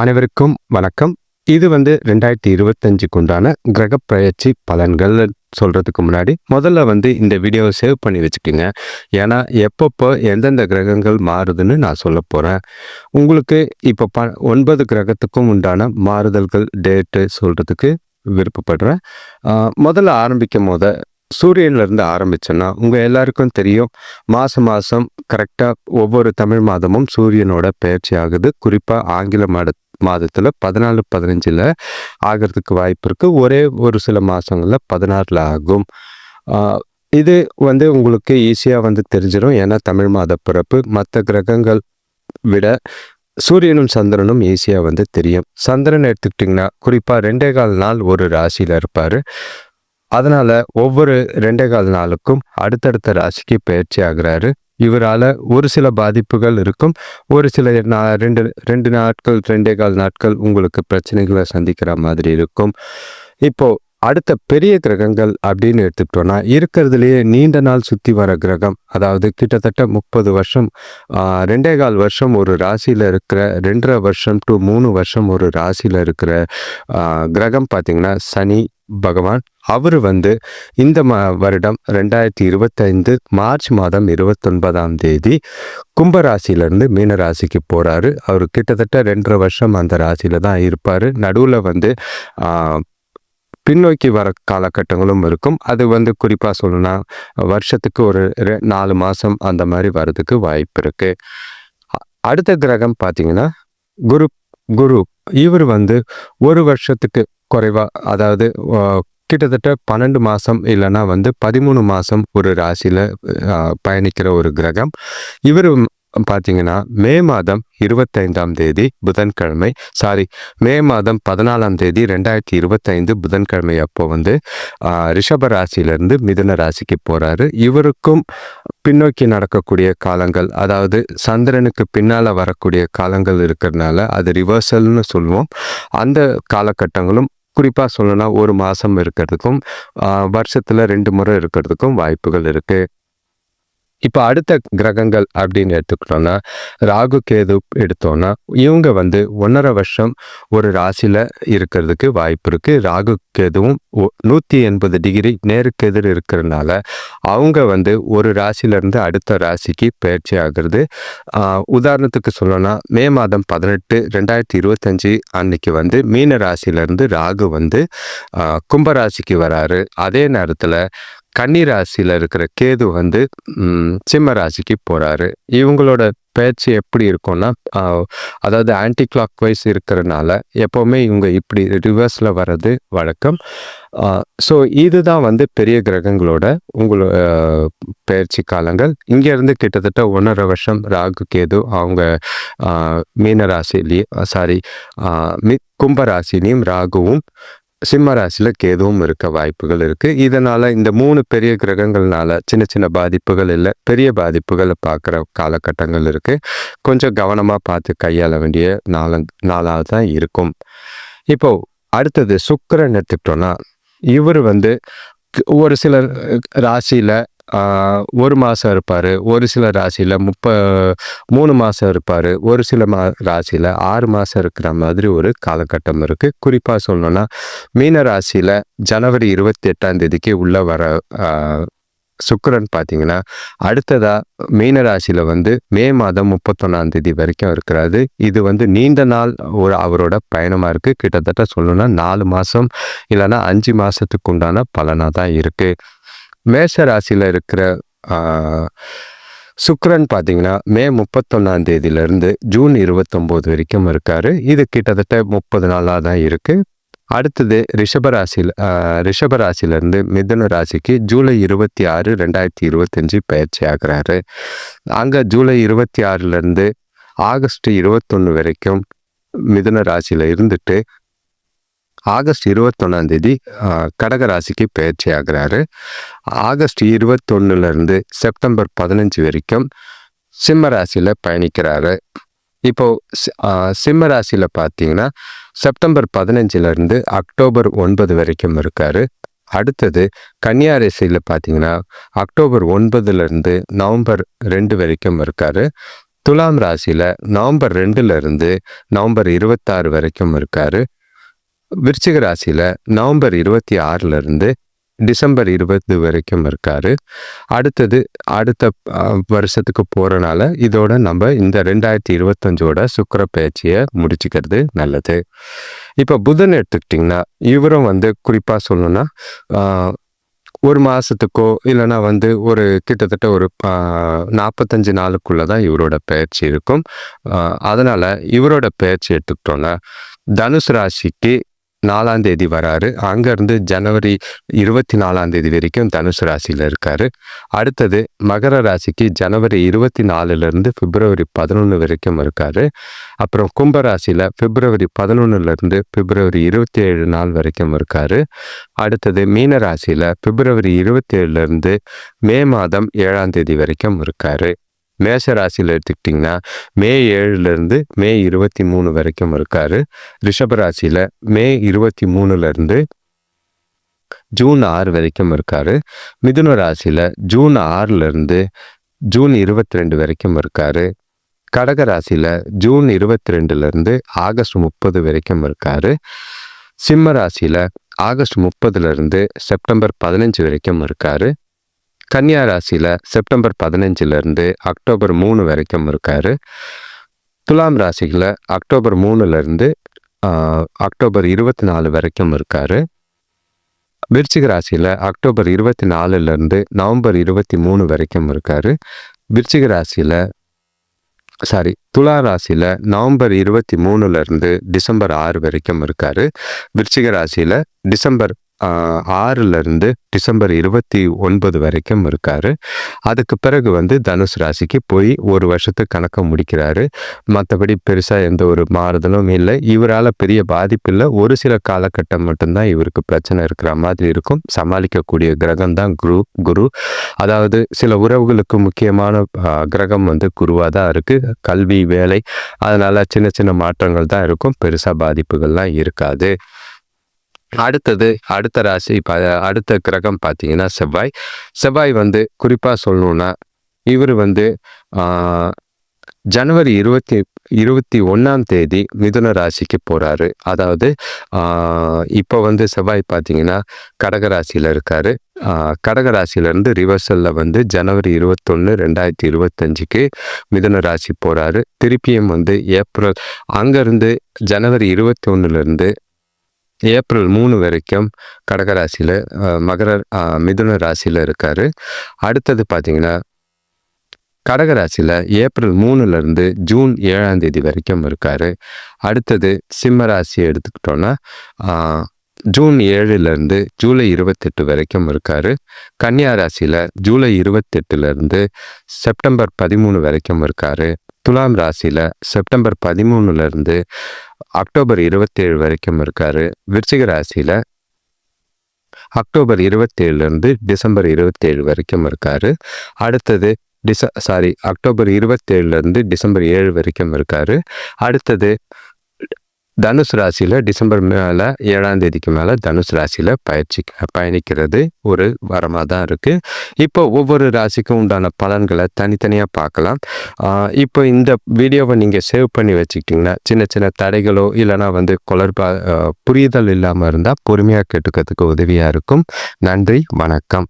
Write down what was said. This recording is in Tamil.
அனைவருக்கும் வணக்கம். இது வந்து ரெண்டாயிரத்தி இருபத்தஞ்சுக்கு உண்டான கிரக பயிற்சி பலன்கள் சொல்கிறதுக்கு முன்னாடி முதல்ல வந்து இந்த வீடியோவை சேவ் பண்ணி வச்சுக்கோங்க. ஏன்னா எப்பப்போ எந்தெந்த கிரகங்கள் மாறுதுன்னு நான் சொல்ல போகிறேன் உங்களுக்கு இப்போ ப ஒன்பது கிரகத்துக்கும் உண்டான மாறுதல்கள் டேட்டு சொல்கிறதுக்கு விருப்பப்படுறேன். முதல்ல ஆரம்பிக்கும் போத சூரியன்லேருந்து ஆரம்பித்தோன்னா உங்கள் எல்லாருக்கும் தெரியும் மாதம் மாதம் கரெக்டாக ஒவ்வொரு தமிழ் மாதமும் சூரியனோட பயிற்சி ஆகுது. குறிப்பாக ஆங்கில மாத மாதத்தில் பதினாலு பதினஞ்சில் ஆகிறதுக்கு வாய்ப்பு இருக்குது ஒரே ஒரு சில மாதங்களில் பதினாறில் ஆகும். இது வந்து உங்களுக்கு ஈஸியாக வந்து தெரிஞ்சிடும் ஏன்னா தமிழ் மாத பிறப்பு மற்ற கிரகங்கள் விட சூரியனும் சந்திரனும் ஈஸியாக வந்து தெரியும். சந்திரன் எடுத்துக்கிட்டிங்கன்னா குறிப்பாக ரெண்டே கால் நாள் ஒரு ராசியில் இருப்பார். அதனால் ஒவ்வொரு ரெண்டே கால் நாளுக்கும் அடுத்தடுத்த ராசிக்கு பயிற்சி ஆகிறாரு. இவரால் ஒரு சில பாதிப்புகள் இருக்கும். ஒரு சில நா ரெண்டு ரெண்டு நாட்கள் ரெண்டே கால் நாட்கள் உங்களுக்கு பிரச்சனைகளை சந்திக்கிற மாதிரி இருக்கும். இப்போது அடுத்த பெரிய கிரகங்கள் அப்படின்னு எடுத்துக்கிட்டோம்னா இருக்கிறதுலேயே நீண்ட நாள் சுற்றி வர கிரகம் அதாவது கிட்டத்தட்ட முப்பது வருஷம் ரெண்டே கால் வருஷம் ஒரு ராசியில் இருக்கிற ரெண்டரை வருஷம் டு மூணு வருஷம் ஒரு ராசியில் இருக்கிற கிரகம் பார்த்தீங்கன்னா சனி பகவான். அவர் வந்து இந்த ம வருடம் ரெண்டாயிரத்தி இருபத்தைந்து மார்ச் மாதம் இருபத்தொன்பதாம் தேதி கும்பராசிலேருந்து மீனராசிக்கு மீன ராசிக்கு போகிறாரு அவர் கிட்டத்தட்ட ரெண்டரை வருஷம் அந்த ராசியில் தான் இருப்பார். நடுவில் வந்து பின்னோக்கி வர காலகட்டங்களும் இருக்கும். அது வந்து குறிப்பாக சொல்லணும்னா வருஷத்துக்கு ஒரு ரெ- நாலு மாதம் அந்த மாதிரி வர்றதுக்கு வாய்ப்பு இருக்கு. அடுத்த கிரகம் பார்த்தீங்கன்னா குரு குரு. இவர் வந்து ஒரு வருஷத்துக்கு குறைவாக அதாவது கிட்டத்தட்ட பன்னெண்டு மாதம் இல்லைன்னா வந்து பதிமூணு மாதம் ஒரு ராசியில் பயணிக்கிற ஒரு கிரகம். இவர் பார்த்தீங்கன்னா மே மாதம் இருபத்தைந்தாம் தேதி புதன்கிழமை சாரி மே மாதம் பதினாலாம் தேதி ரெண்டாயிரத்தி இருபத்தைந்து புதன்கிழமை அப்போ வந்து ரிஷப ராசியிலிருந்து மிதுன ராசிக்கு போகிறாரு இவருக்கும் பின்னோக்கி நடக்கக்கூடிய காலங்கள் அதாவது சந்திரனுக்கு பின்னால் வரக்கூடிய காலங்கள் இருக்கிறதுனால அது ரிவர்சல்னு சொல்லுவோம் அந்த காலகட்டங்களும் குறிப்பாக சொல்லணும்னா ஒரு மாதம் இருக்கிறதுக்கும் வருஷத்தில் ரெண்டு முறை இருக்கிறதுக்கும் வாய்ப்புகள் இருக்குது இப்போ அடுத்த கிரகங்கள் அப்படின்னு எடுத்துக்கிட்டோம்னா ராகு கேது எடுத்தோம்னா இவங்க வந்து ஒன்றரை வருஷம் ஒரு ராசியில் இருக்கிறதுக்கு வாய்ப்பு இருக்குது ராகு கேதுவும் ஒ- நூற்றி எண்பது டிகிரி நேருக்கு எதிர் இருக்கிறதுனால அவங்க வந்து ஒரு ராசியிலேருந்து அடுத்த ராசிக்கு பயிற்சி ஆகுறது. உதாரணத்துக்கு சொல்லணும்னா மே மாதம் பதினெட்டு ரெண்டாயிரத்தி இருபத்தஞ்சி அன்னைக்கு வந்து மீன ராசியிலேருந்து ராகு வந்து கும்பராசிக்கு வராரு. அதே நேரத்தில் கன்னிராசியில் இருக்கிற கேது வந்து சிம்மராசிக்கு சிம்ம ராசிக்கு போகிறாரு இவங்களோட பேச்சு எப்படி இருக்கும்னா அதாவது ஆன்டி கிளாக் வைஸ் இருக்கிறனால எப்போவுமே இவங்க இப்படி ரிவர்ஸில் வர்றது வழக்கம். ஸோ இதுதான் வந்து பெரிய கிரகங்களோட உங்களோட பயிற்சி காலங்கள். இங்கேருந்து கிட்டத்தட்ட ஒன்றரை வருஷம் ராகு கேது அவங்க மீன ராசிலேயும் சாரி மி கும்ப ராசிலையும் ராகுவும் சிம்ம ராசியில் கேதுவும் இருக்க வாய்ப்புகள் இருக்குது இதனால் இந்த மூணு பெரிய கிரகங்கள்னால சின்ன சின்ன பாதிப்புகள் இல்லை பெரிய பாதிப்புகளை பார்க்குற காலகட்டங்கள் இருக்குது கொஞ்சம் கவனமாக பார்த்து கையாள வேண்டிய நாள நாளாக தான் இருக்கும். இப்போ அடுத்தது சுக்கிரன் எடுத்துக்கிட்டோன்னா இவர் வந்து ஒரு சில ராசியில் ஒரு மாதம் இருப்பார். ஒரு சில ராசியில் முப்ப மூணு மாதம் இருப்பார். ஒரு சில மா ராசியில் ஆறு மாதம் இருக்கிற மாதிரி ஒரு காலகட்டம் இருக்குது குறிப்பாக சொல்லணும்னா மீன ராசியில் ஜனவரி இருபத்தி எட்டாம் தேதிக்கு உள்ளே வர சுக்கரன் பார்த்தீங்கன்னா அடுத்ததாக மீனராசியில் வந்து மே மாதம் முப்பத்தொன்னாம் தேதி வரைக்கும் இருக்கிறாரு. இது வந்து நீண்ட நாள் ஒரு அவரோட பயணமாக இருக்குது கிட்டத்தட்ட சொல்லணும்னா நாலு மாதம் இல்லைன்னா அஞ்சு மாதத்துக்கு உண்டான பலனாக தான் இருக்குது மேஷ ராசியில் இருக்கிற சுக்ரன் பார்த்தீங்கன்னா மே முப்பத்தொன்னாம் தேதியிலேருந்து ஜூன் இருபத்தொம்போது வரைக்கும் இருக்கார். இது கிட்டத்தட்ட முப்பது நாளாக தான் இருக்குது அடுத்தது ரிஷபராசியில் ரிஷபராசியிலேருந்து மிதுன ராசிக்கு ஜூலை இருபத்தி ஆறு ரெண்டாயிரத்தி இருபத்தஞ்சி பயிற்சி ஆகிறாரு. அங்கே ஜூலை இருபத்தி ஆறுலேருந்து ஆகஸ்ட் இருபத்தொன்று வரைக்கும் மிதுன ராசியில் இருந்துட்டு ஆகஸ்ட் இருபத்தொன்னாம் தேதி கடகராசிக்கு கடக ராசிக்கு பயிற்சி ஆகுறாரு. ஆகஸ்ட் இருபத்தொன்னுல இருந்து செப்டம்பர் பதினஞ்சு வரைக்கும் சிம்ம ராசியில பயணிக்கிறாரு. இப்போ சிம்ம பார்த்தீங்கன்னா செப்டம்பர் பதினஞ்சுலேருந்து அக்டோபர் ஒன்பது வரைக்கும் இருக்காரு. அடுத்தது கன்னியா பார்த்தீங்கன்னா அக்டோபர் ஒன்பதுலேருந்து நவம்பர் ரெண்டு வரைக்கும் இருக்காரு. துலாம் ராசியில் நவம்பர் ரெண்டுலேருந்து நவம்பர் இருபத்தாறு வரைக்கும் இருக்காரு. விருச்சிக ராசியில் நவம்பர் இருபத்தி ஆறுலருந்து டிசம்பர் இருபது வரைக்கும் இருக்காரு. அடுத்தது அடுத்த வருஷத்துக்கு போகிறனால இதோட நம்ம இந்த ரெண்டாயிரத்தி இருபத்தஞ்சோட சுக்கர பயிற்சியை முடிச்சுக்கிறது நல்லது. இப்போ புதன் எடுத்துக்கிட்டிங்கன்னா இவரும் வந்து குறிப்பாக சொல்லணும்னா ஒரு மாதத்துக்கோ இல்லைன்னா வந்து ஒரு கிட்டத்தட்ட ஒரு நாற்பத்தஞ்சு நாளுக்குள்ளே தான் இவரோட பயிற்சி இருக்கும். அதனால் இவரோட பயிற்சி எடுத்துக்கிட்டோன்னா தனுசு ராசிக்கு நாலாம் தேதி வராரு. அங்கேருந்து ஜனவரி இருபத்தி நாலாம் தேதி வரைக்கும் தனுசு ராசியில் இருக்காரு. அடுத்தது மகர ராசிக்கு ஜனவரி இருபத்தி நாலுலேருந்து பிப்ரவரி பதினொன்று வரைக்கும் இருக்கார். அப்புறம் கும்ப ராசியில் பிப்ரவரி பதினொன்னுலேருந்து பிப்ரவரி இருபத்தி ஏழு நாள் வரைக்கும் இருக்கார். அடுத்தது மீன ராசியில் பிப்ரவரி இருபத்தி ஏழுலேருந்து மே மாதம் ஏழாம் தேதி வரைக்கும் இருக்காரு. மேஷ ராசியில் எடுத்துக்கிட்டிங்கன்னா மே ஏழுலேருந்து மே இருபத்தி மூணு வரைக்கும் இருக்கார். ரிஷப ராசியில் மே இருபத்தி மூணுலேருந்து ஜூன் ஆறு வரைக்கும் இருக்கார். மிதுன ராசியில் ஜூன் ஆறுலேருந்து ஜூன் இருபத்தி ரெண்டு வரைக்கும் இருக்கார். கடக ராசியில் ஜூன் இருபத்தி ரெண்டுலேருந்து ஆகஸ்ட் முப்பது வரைக்கும் இருக்கார். சிம்ம ராசியில் ஆகஸ்ட் முப்பதுலேருந்து செப்டம்பர் பதினஞ்சு வரைக்கும் இருக்கார். கன்னியா ராசியில் செப்டம்பர் பதினஞ்சுலேருந்து அக்டோபர் மூணு வரைக்கும் இருக்கார். துலாம் ராசியில் அக்டோபர் மூணுலேருந்து அக்டோபர் இருபத்தி நாலு வரைக்கும் இருக்கார். விருச்சிக ராசியில் அக்டோபர் இருபத்தி நாலுலேருந்து நவம்பர் இருபத்தி மூணு வரைக்கும் இருக்கார். விருச்சிக ராசியில் சாரி துலா ராசியில் நவம்பர் இருபத்தி மூணுலேருந்து டிசம்பர் ஆறு வரைக்கும் இருக்கார். விருச்சிக ராசியில் டிசம்பர் ஆறுலேருந்து டிசம்பர் இருபத்தி ஒன்பது வரைக்கும் இருக்காரு. அதுக்கு பிறகு வந்து தனுஷ் ராசிக்கு போய் ஒரு வருஷத்துக்கு கணக்கை முடிக்கிறாரு. மற்றபடி பெருசாக எந்த ஒரு மாறுதலும் இல்லை. இவரால் பெரிய பாதிப்பு இல்லை. ஒரு சில காலகட்டம் மட்டும்தான் இவருக்கு பிரச்சனை இருக்கிற மாதிரி இருக்கும். சமாளிக்கக்கூடிய கிரகம் தான் குரு குரு. அதாவது சில உறவுகளுக்கு முக்கியமான கிரகம் வந்து குருவாக தான் இருக்குது கல்வி வேலை அதனால் சின்ன சின்ன மாற்றங்கள் தான் இருக்கும். பெருசாக பாதிப்புகள்லாம் இருக்காது. அடுத்தது அடுத்த ராசி ப அடுத்த கிரகம் பார்த்தீங்கன்னா செவ்வாய். செவ்வாய் வந்து குறிப்பாக சொல்லணுன்னா இவர் வந்து ஜனவரி இருபத்தி இருபத்தி ஒன்றாம் தேதி மிதுன ராசிக்கு போகிறாரு அதாவது இப்போ வந்து செவ்வாய் பார்த்தீங்கன்னா கடகராசியில் இருக்காரு. கடகராசியிலேருந்து ரிவர்சலில் வந்து ஜனவரி இருபத்தொன்று ரெண்டாயிரத்தி இருபத்தஞ்சுக்கு மிதுன ராசி போகிறாரு திருப்பியும் வந்து ஏப்ரல் அங்கேருந்து ஜனவரி இருபத்தி ஒன்றுலேருந்து ஏப்ரல் மூணு வரைக்கும் கடகராசியில் மகர மிதுன ராசியில் இருக்கார். அடுத்தது பார்த்தீங்கன்னா கடகராசியில் ஏப்ரல் மூணுலேருந்து ஜூன் ஏழாம் தேதி வரைக்கும் இருக்கார். அடுத்தது சிம்ம ராசியை எடுத்துக்கிட்டோன்னா ஜூன் ஏழுலேருந்து ஜூலை இருபத்தெட்டு வரைக்கும் இருக்கார். கன்னியா ராசியில் ஜூலை இருபத்தெட்டுலேருந்து செப்டம்பர் பதிமூணு வரைக்கும் இருக்கார். துலாம் ராசியில் செப்டம்பர் பதிமூணுலேருந்து அக்டோபர் இருபத்தேழு வரைக்கும் இருக்காரு. விருச்சிக ராசியில் அக்டோபர் இருபத்தேழுலேருந்து டிசம்பர் இருபத்தேழு வரைக்கும் இருக்காரு. அடுத்தது டிச சாரி அக்டோபர் இருபத்தேழுலேருந்து டிசம்பர் ஏழு வரைக்கும் இருக்காரு. அடுத்தது தனுஷ் ராசியில் டிசம்பர் மேலே ஏழாம் தேதிக்கு மேலே தனுஷ் ராசியில் பயிற்சி பயணிக்கிறது ஒரு வரமாக தான் இருக்குது இப்போ ஒவ்வொரு ராசிக்கும் உண்டான பலன்களை தனித்தனியாக பார்க்கலாம். இப்போ இந்த வீடியோவை நீங்கள் சேவ் பண்ணி வச்சுக்கிட்டிங்கன்னா சின்ன சின்ன தடைகளோ இல்லைனா வந்து குளர்பா புரிதல் இல்லாமல் இருந்தால் பொறுமையாக கேட்டுக்கிறதுக்கு உதவியாக இருக்கும். நன்றி வணக்கம்.